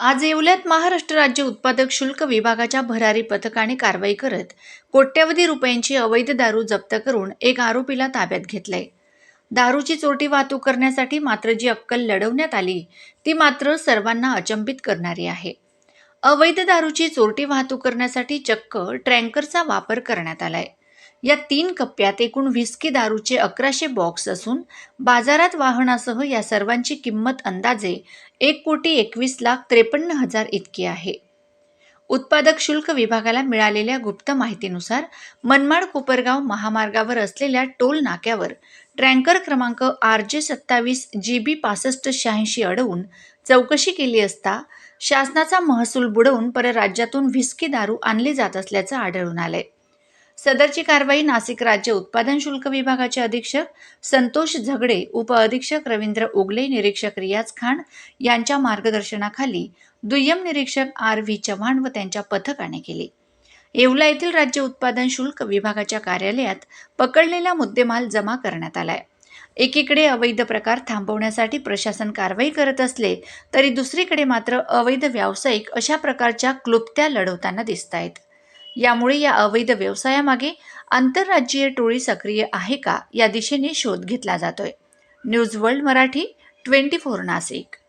आज येवल्यात महाराष्ट्र राज्य उत्पादक शुल्क विभागाच्या भरारी पथकाने कारवाई करत कोट्यवधी रुपयांची अवैध दारू जप्त करून एक आरोपीला ताब्यात घेतलंय. दारूची चोरटी वाहतूक करण्यासाठी मात्र जी अक्कल लढवण्यात आली ती मात्र सर्वांना अचंबित करणारी आहे. अवैध दारूची चोरटी वाहतूक करण्यासाठी चक्क ट्रँकरचा वापर करण्यात आलाय. या तीन कप्प्यात एकूण व्हिस्की दारूचे अकराशे बॉक्स असून बाजारात वाहनासह या सर्वांची किंमत अंदाजे एक कोटी एकवीस लाख त्रेपन्न हजार इतकी आहे. उत्पादक शुल्क विभागाला मिळालेल्या गुप्त माहितीनुसार मनमाड कोपरगाव महामार्गावर असलेल्या टोल नाक्यावर ट्रँकर क्रमांक आर जे सत्तावीस जी बी पासष्ट शहाऐंशी अडवून चौकशी केली असता शासनाचा महसूल बुडवून परराज्यातून व्हिस्की दारू आणली जात असल्याचं आढळून आलंय. सदरची कारवाई नाशिक राज्य उत्पादन शुल्क विभागाचे अधीक्षक संतोष झगडे उपअधीक्षक रवींद्र ओगले निरीक्षक रियाज खान यांच्या मार्गदर्शनाखाली दुय्यम निरीक्षक आर व्ही चव्हाण व त्यांच्या पथकाने केली. येवला येथील राज्य उत्पादन शुल्क विभागाच्या कार्यालयात पकडलेला मुद्देमाल जमा करण्यात आलाय. एकीकडे अवैध प्रकार थांबवण्यासाठी प्रशासन कारवाई करत असले तरी दुसरीकडे मात्र अवैध व्यावसायिक अशा प्रकारच्या क्लुप्त्या लढवताना दिसत आहेत यामुळे या अवैध व्यवसायामागे आंतरराज्यीय टोळी सक्रिय आहे का या दिशेने शोध घेतला जातोय. News world Marathi twenty four Nashik.